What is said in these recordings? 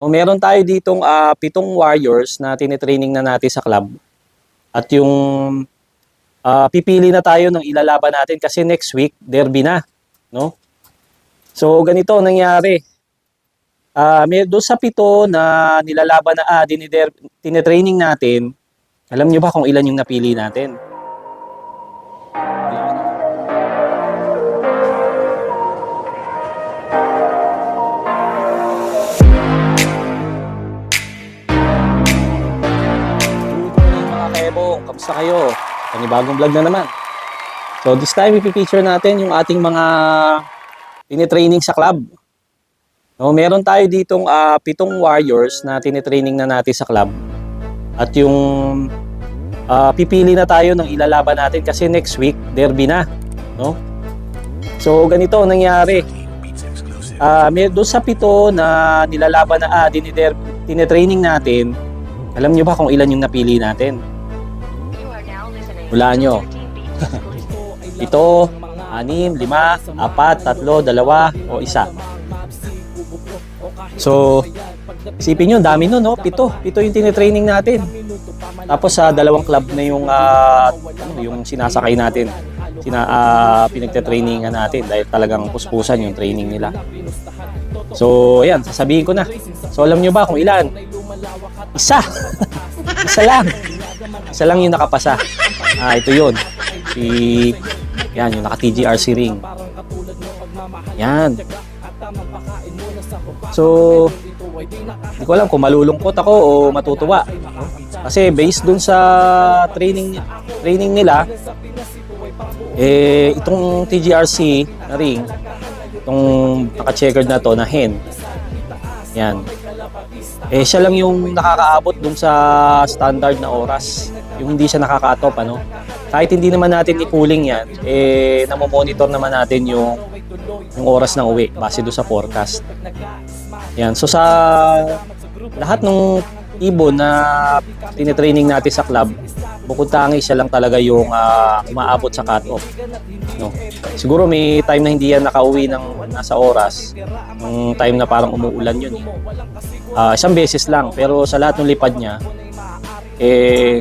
Meron tayo ditong ah, pitong warriors na tinitraining na natin sa club. At yung ah, pipili na tayo ng ilalaban natin kasi next week derby na, no? So ganito ang nangyari. Ah, may doon sa pito na nilalaban na ah, dinider, tinitraining natin. Alam niyo ba kung ilan yung napili natin? Kamusta kayo? Panibagong vlog na naman. So this time, ipipicture natin yung ating mga tinitraining sa club. No, meron tayo ditong ah, pitong warriors na tinitraining na natin sa club. At yung ah, pipili na tayo ng ilalaban natin kasi next week, derby na. No? So ganito ang nangyari. Ah, may doon sa pito na nilalaban na ah, dinider, tinitraining natin, alam nyo ba kung ilan yung napili natin? Wala nyo. Ito, anim, lima, apat, tatlo, dalawa, o isa. So, isipin nyo, dami nun, no? Pito. Pito yung tinitraining natin. Tapos sa dalawang club na yung, ah, ano, yung sinasakay natin. Sina, ah, pinagte-trainingan natin dahil talagang puspusan yung training nila. So, ayan, sasabihin ko na. So, alam nyo ba kung ilan? Isa! Isa lang! Isa lang yung nakapasa. Ah, ito yun. Si, yan, yung naka-TGRC ring. Yan. So, hindi ko alam kung malulungkot ako o matutuwa. Kasi based dun sa training training nila, eh, itong TGRC na ring, itong naka-checkered na to na hen, yan. Eh, siya lang yung nakakaabot dun sa standard na oras. Yung hindi siya nakaka-top, ano. Kahit hindi naman natin i-cooling yan, eh, namomonitor naman natin yung, yung oras ng uwi base doon sa forecast. Yan. So, sa lahat ng ibon na tinitraining natin sa club, bukod tangi siya lang talaga yung ah, umaabot sa cut-off. No? Siguro may time na hindi yan nakauwi ng nasa oras, yung time na parang umuulan yun. Eh. Ah, isang beses lang, pero sa lahat ng lipad niya, eh,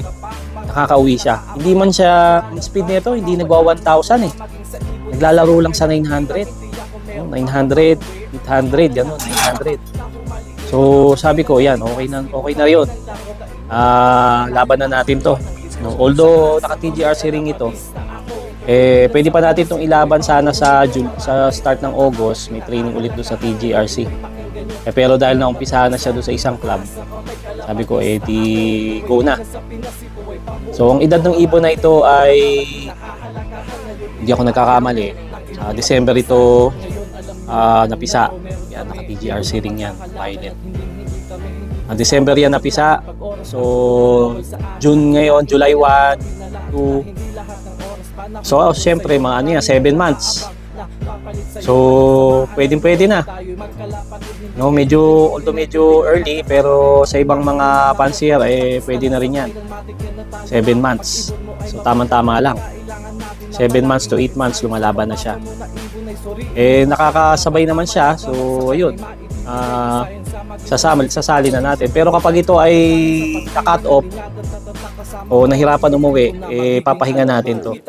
nakakauwi siya. Hindi man siya, speed nito, hindi nagwa 1,000 eh. Naglalaro lang sa 900. Yun, 900, 800, gano'n, 900. So, sabi ko, yan, okay na, okay na yun. Ah, laban na natin to. No, although naka-TGRC ring ito, eh, pwede pa natin itong ilaban sana sa sa start ng August. May training ulit doon sa TGRC. Eh, pero dahil naumpisahan na siya doon sa isang club, sabi ko, eh, di go na. So, ang edad ng ibon na ito ay hindi ako nagkakamali. Sa December ito ah, napisa. Yan, naka-TGRC ring yan, violet. Ang December yan napisa. So, June ngayon, July 1, 2. So, oh, siyempre, mga ano yan, 7 months. So, pwedeng pwede na. No, medyo, although medyo early, pero sa ibang mga fancier, eh, pwede na rin yan. 7 months. So, tamang-tama lang. 7 months to 8 months, lumalaban na siya. Eh, nakakasabay naman siya. So, ayun. Ah, sasama, sasali na natin. Pero kapag ito ay na-cut off o nahirapan umuwi, eh, papahinga natin to.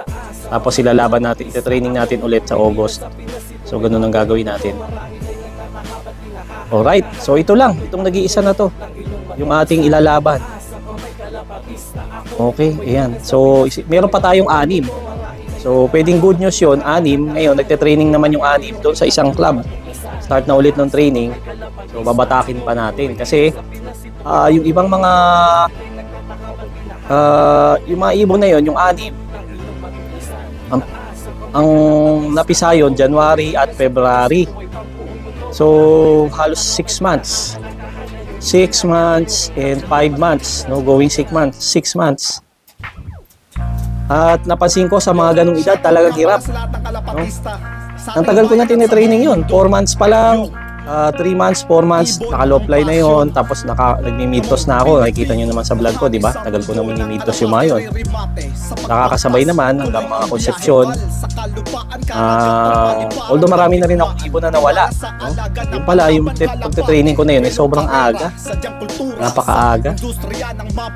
Tapos ilalaban natin, ito-training natin ulit sa August. So, ganun ang gagawin natin. Alright, so ito lang. Itong nag-iisa na to. Yung ating ilalaban. Okay, ayan. So, meron pa tayong anim. So, pwedeng good news yun, anim. Ngayon, nagte-training naman yung anim doon sa isang club. Start na ulit ng training. So, babatakin pa natin. Kasi, ah, yung ibang mga ah, yung mga ibon na yon yung anim, ang, ang napisa yun, January at February. So, halos 6 months. 6 months and 5 months. No, going 6 months. 6 months. At napansin ko sa mga ganong edad, talagang hirap. No? Ang tagal ko na tinitraining yun. 4 months pa lang, 3 months, 4 months, naka-low-fly na yon tapos naka, nagmimitos na ako. Nakikita nyo naman sa vlog ko, di ba? Tagal ko na minimitos yung mga yun. Nakakasabay naman hanggang mga konsepsyon. Ah, although marami na rin ako ibon na nawala. No? Yung pala, yung pagtitraining ko na yun, eh, sobrang aga. Napakaaga.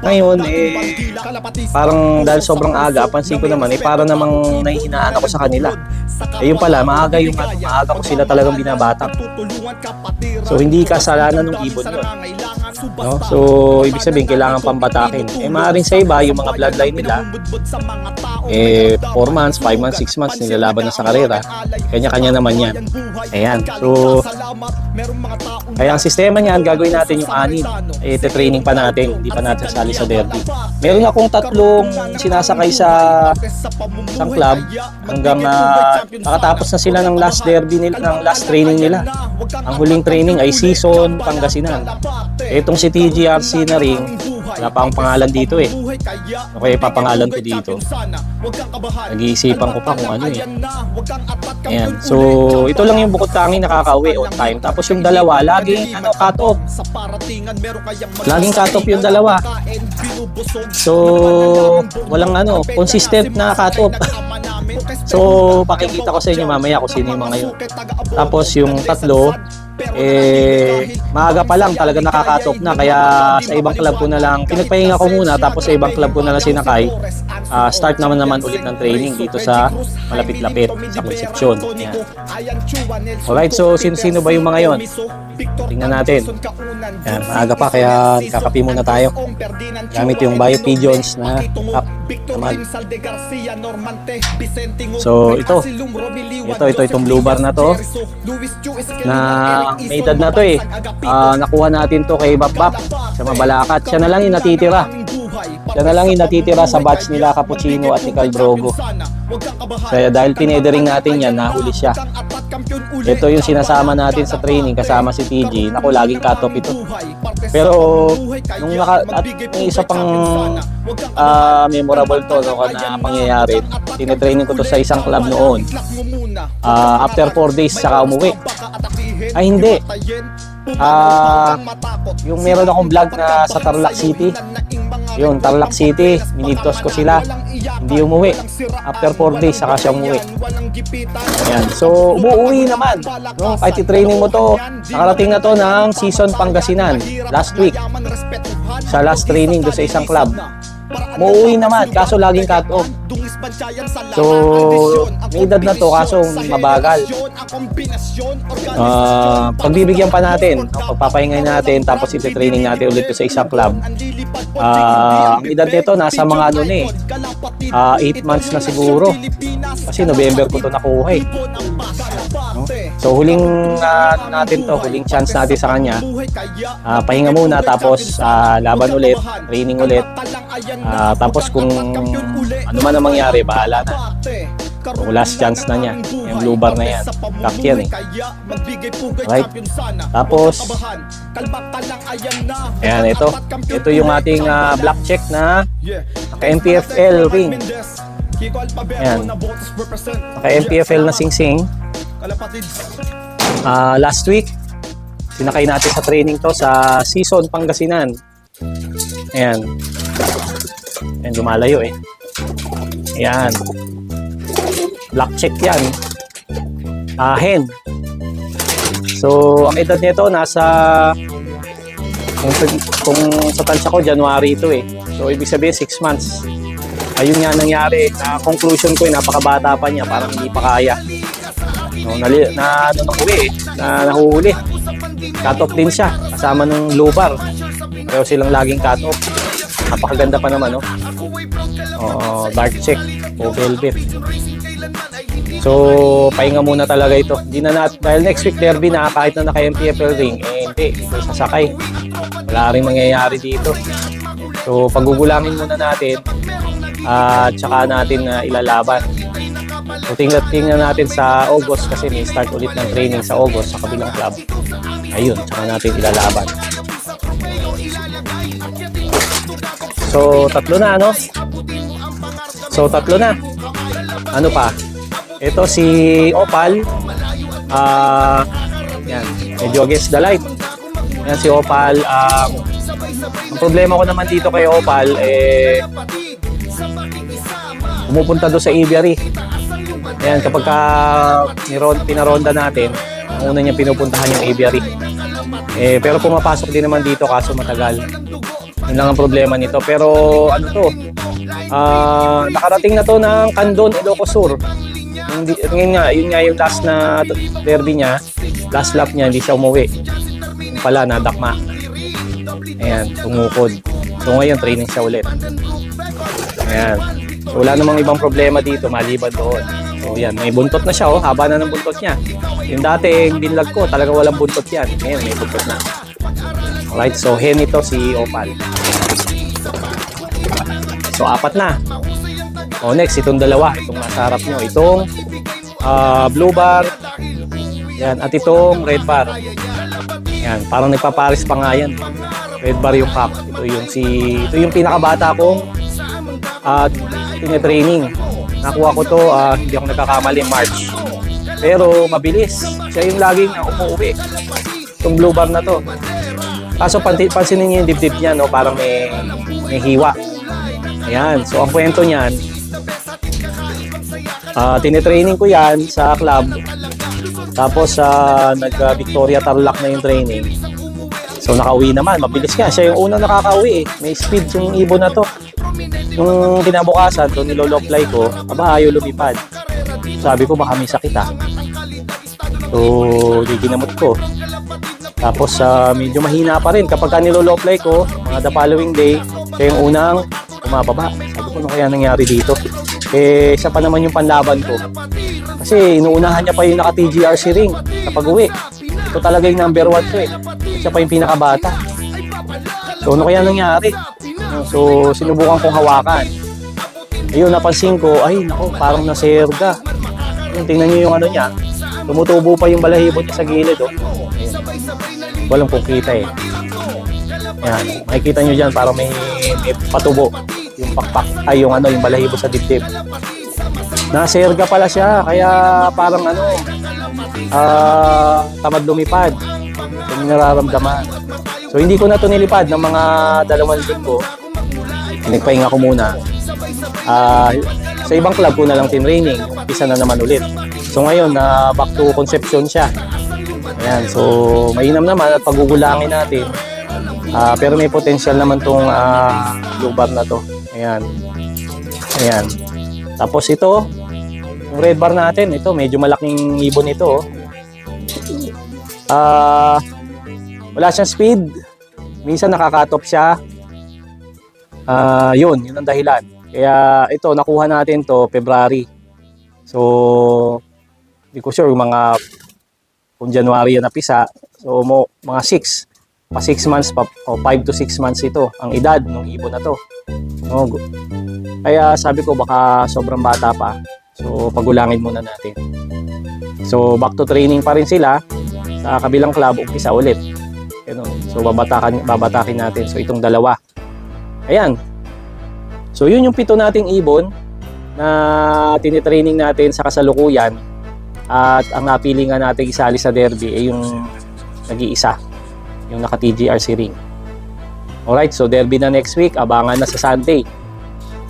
Ngayon, eh, parang dahil sobrang aga, pansin ko naman, eh, parang namang nahihinaan ako sa kanila. Eh, yung pala, maaga yung ano, maaga ko sila talagang binabatak. So, hindi kasalanan ng ibon yun. No? So, ibig sabihin, kailangan pambatakin. Eh, maaaring sa iba, yung mga bloodline nila, eh, 4 months, 5 months, 6 months, nilalaban na sa karera. Kanya-kanya naman yan. Ayan. So, kaya ang sistema niyan, gagawin natin yung anin. Eh, training pa natin. Hindi pa natin sali sa derby. Meron akong tatlong sinasakay sa isang club hanggang uh, nakatapos na sila ng last derby nila, ng last training nila. Ang huling training ay season Pangasinan. Itong si TGRC na rin, wala pa akong pangalan dito eh. Okay, papangalan ko dito. Nag-iisipan ko pa kung ano eh. Ayan. So, ito lang yung bukod tanging nakakauwi on time. Tapos yung dalawa, laging ano, cut off. Laging cut off yung dalawa. So, walang ano, consistent na cut off. so, pakikita ko sa inyo mamaya kung sino yung mga yun. Tapos yung tatlo, eh, maaga pa lang talaga nakakatop na. Kaya sa ibang club ko na lang, pinagpahinga ko muna. Tapos sa ibang club ko na lang sinakay. Ah, start naman naman ulit ng training dito sa malapit-lapit sa Concepcion. Yan. Alright, so sino-sino ba yung mga yon? Tingnan natin. Yan, maaga pa kaya kakapi muna tayo. Gamit yung Bio Pigeons na cup. Tamad. So, ito. Ito, ito, itong blue bar na to. Na may edad na to eh. Ah, nakuha natin to kay Bap Bap sa Mabalacat. Siya na lang yung natitira. Siya na lang yung natitira sa batch nila Cappuccino at ni Brogo. Kaya dahil tinedering natin yan, nahuli siya. Ito yung sinasama natin sa training kasama si TG. Naku, laging cut-off ito. Pero nung naka, at yung isa pang ah, memorable to no, na pangyayari, tinetraining ko to sa isang club noon. Ah, after 4 days, saka umuwi. Ay, hindi. Ah, yung meron akong vlog na sa Tarlac City. Yun, Tarlac City, minitos ko sila. Hindi umuwi. After 4 days, saka siya umuwi. Ayan. So, umuwi naman. No? Kahit i-training mo to, nakarating na to ng season Pangasinan last week. Sa last training do sa isang club. Umuwi naman, kaso laging cut off. So, may edad na to, kaso mabagal. Ah, pagbibigyan pa natin, no? pagpapahinga natin, tapos iti-training natin ulit sa isang club. Ah, ang edad nito, nasa mga ano eh, 8 months na siguro. Kasi November ko to nakuha eh. So huling ano natin to, huling chance natin sa kanya. Ah, pahinga muna tapos ah, laban ulit, training ulit. Ah, tapos kung ano man ang mangyari, bahala na. Kung last chance na niya, yung blue bar na yan. Kak yan eh. Right? Tapos, ayan, ito. Ito yung ating ah, black check na naka-MPFL ring. Ayan. Naka-MPFL na sing-sing. Ah, last week, sinakay natin sa training to sa season Pangasinan. Ayan. Ayan, lumalayo eh. Ayan. Black check yan. Ah, hen. So, ang edad nito nasa kung, kung sa tansya ko, January ito eh. So, ibig sabihin, 6 months. Ayun nga nangyari. Na conclusion ko, eh, napakabata pa niya. Parang hindi pa kaya. No, nali, na ano na huli eh. Na nahuhuli. Cut off din siya. Kasama ng low bar. Pero silang laging cut off. Napakaganda pa naman, no? Oh, dark check. O velvet. So, pahinga muna talaga ito. Hindi na nat dahil next week derby na kahit na naka-MPFL ring, eh hindi, hindi sasakay. Wala rin mangyayari dito. So, pagugulangin muna natin at saka natin na ilalaban. So, tingnan, tingnan natin sa August kasi may start ulit ng training sa August sa kabilang club. Ayun, saka natin ilalaban. So, tatlo na, ano? So, tatlo na. Ano pa? Ito si Opal. Ah, yan. medyo against the light. Yan si Opal. Um, ang problema ko naman dito kay Opal, eh, pumupunta doon sa aviary. Ayan, kapag ka pinaronda natin, ang una niya pinupuntahan yung aviary. Eh, pero pumapasok din naman dito kaso matagal. Yun lang ang problema nito. Pero ano to, ah nakarating na to ng Candon, Ilocos Sur. Hindi, yun nga, yun nga yung last na derby niya, last lap niya, hindi siya umuwi. Yung pala, nadakma. Ayan, tumukod. So ngayon, training siya ulit. Ayan. So wala namang ibang problema dito, maliban doon. So yan, may buntot na siya, oh. haba na ng buntot niya. Yung dati, yung binlag ko, talaga walang buntot yan. Ngayon, may buntot na. Alright, so hen ito si Opal. So apat na. O next, itong dalawa, itong nasa harap nyo. Itong ah, blue bar, yan, at itong red bar. Yan, parang nagpaparis pa nga yan. Red bar yung cock. Ito yung si, ito yung pinakabata kong at training. Nakuha ko to, ah, hindi ako nagkakamali, March. Pero mabilis. Siya yung laging umuwi. Itong blue bar na to. Kaso panti, pansinin niyo yung dibdib niya, no? parang may, may hiwa. Ayan. So, ang kwento niyan, ah tinitraining ko yan sa club. Tapos, sa nag-Victoria Tarlac na yung training. So, nakauwi naman. Mabilis nga. Siya yung unang nakakauwi eh. May speed yung ibon na to. Nung kinabukasan, to niloloplay ko, aba, ayaw lumipad. Sabi ko, baka may sakit ah. So, di ginamot ko. Tapos, ah, medyo mahina pa rin. Kapag ka niloloplay ko, mga the following day, siya yung unang umababa. Sabi ko, ano kaya nangyari dito? Eh, siya pa naman yung panlaban ko. Kasi inuunahan niya pa yung naka-TGRC ring sa pag-uwi. Ito talaga yung number one ko eh. Siya pa yung pinakabata. So, ano kaya nangyari? So, sinubukan kong hawakan. Ayun, napansin ko, ay, nako, parang naserga. Yung, tingnan niyo yung ano niya. Tumutubo pa yung balahibo niya sa gilid, oh. Ayun. Walang kung kita eh. Yan, makikita niyo dyan, parang may, may patubo. Yung pakpak, ay yung ano, yung balahibo sa dibdib. Naserga pala siya, kaya parang ano, ah, tamad lumipad. Yung nararamdaman. So hindi ko na to nilipad ng mga dalawang linggo. Nagpahinga ko muna. Ah, sa ibang club ko na lang tinraining. Isa na naman ulit. So ngayon, na back to conception siya. Ayan, so mainam naman at pagugulangin natin. Ah, pero may potential naman tong uh, lubar na to. Ayan. Ayan. Tapos ito, yung red bar natin, ito medyo malaking ibon ito. oh. Ah, wala siyang speed. Minsan nakakatop siya. Ah, yun, yun ang dahilan. Kaya ito, nakuha natin to February. So, hindi ko sure mga kung January yan napisa. So, mo, mga 6. Pa 6 months pa, o 5 to 6 months ito, ang edad ng ibon na to. No, kaya sabi ko baka sobrang bata pa. So, pagulangin muna natin. So, back to training pa rin sila sa kabilang club, umpisa ulit. Ganun. So, babatakan, babatakin natin. So, itong dalawa. Ayan. So, yun yung pito nating ibon na tinitraining natin sa kasalukuyan. At ang napili nga natin isali sa derby ay yung nag-iisa. Yung naka-TGRC ring. Alright, so derby na next week. Abangan na sa Sunday.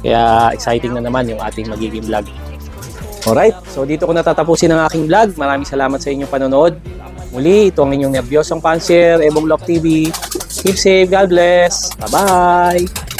Kaya exciting na naman yung ating magiging vlog. Alright, so dito ko natatapusin ang aking vlog. Maraming salamat sa inyong panonood. Muli, ito ang inyong nervyosong panser, Ebong Lock TV. Keep safe, God bless. Bye-bye!